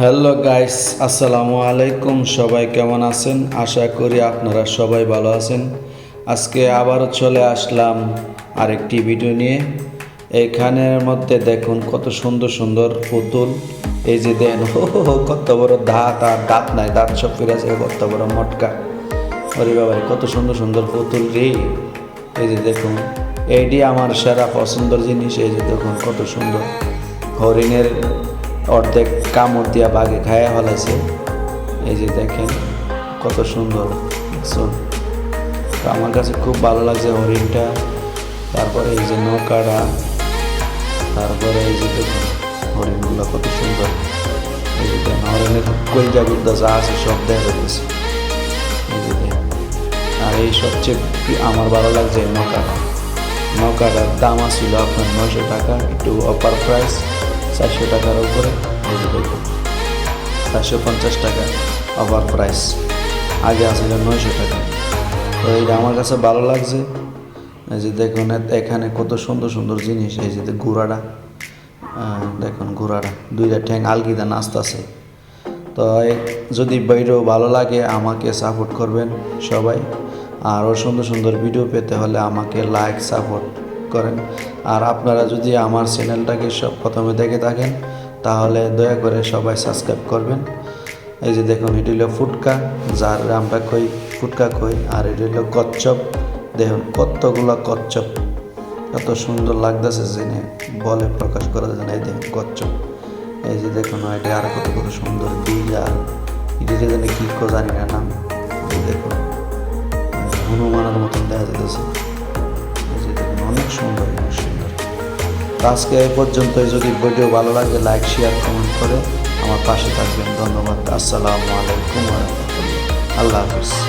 Hello guys আসসালামু আলাইকুম সবাই কেমন আছেন? আশা করি আপনারা সবাই ভালো আছেন। আজকে আবারও চলে আসলাম আরেকটি ভিডিও নিয়ে। এইখানের মধ্যে দেখুন কত সুন্দর সুন্দর পুতুল। এই যে দেন কত বড় দাঁত আর দাঁত নাই, দাঁত সব ফিরে আছে কত বড় মটকা। ওরে বাবা কত সুন্দর সুন্দর পুতুল রে। এই যে দেখুন, এইটি আমার সেরা পছন্দের জিনিস। এই যে দেখুন, কত সুন্দর। হরিণের অর্ধেক কামড় দিয়া বাঘে খায়া ফেলেছে এই যে দেখেন কত সুন্দর তো আমার কাছে খুব ভালো লাগছে হরিণটা। তারপরে এই যে নৌকাটা, তারপরে এই যে দেখুন হরিণগুলো কত সুন্দর। এই যে দেখেন হরিণের কলজা যা আছে সব দেখা দেখেন, আর এই সবচেয়ে আমার ভালো লাগছে নৌকাটা। নৌকাটার দাম ছিল আপনার নয়শো টাকা, একটু অফার প্রাইস চারশো টাকার উপরে চারশো পঞ্চাশ টাকা অফার প্রাইস আগে আসলে নয়শো টাকা। তো এইটা আমার কাছে ভালো লাগছে। এই যে দেখুন এখানে কত সুন্দর সুন্দর জিনিস। এই যে ঘোড়াটা দেখুন ঘোড়াটা দুইটা ঠ্যাং আলগিদা নাচতেছে। তো যদি ভিডিও ভালো লাগে, আমাকে সাপোর্ট করবেন সবাই। আরও সুন্দর সুন্দর ভিডিও পেতে হলে আমাকে লাইক সাপোর্ট করেন। আর আপনারা যদি আমার চ্যানেলটাকে সব প্রথমে দেখে থাকেন, তাহলে দয়া করে সবাই সাবস্ক্রাইব করবেন। এই যে দেখুন, এটি হলো ফুটকা, যার আমরা কই ফুটকা কই আর এটি হলো কচ্ছপ। দেখুন, কতগুলো কচ্ছপ। কত সুন্দর লাগতেছে জেনে, বলে প্রকাশ করা যায় না। এই দেখুন, কচ্ছপ। এই যে দেখুন, এটা আর কত কত সুন্দর বিড়াল। এটি জানি কি কো জানি না নাম। দেখুন, হনুমানের মতন দেখা যেতেছে সুন্দর অনেক সুন্দর। তো আজকে এই পর্যন্তই। যদি ভিডিও ভালো লাগে লাইক শেয়ার কমেন্ট করে আমার পাশে থাকবেন। ধন্যবাদ। আসসালামু আলাইকুম আল্লাহ হাফিজ।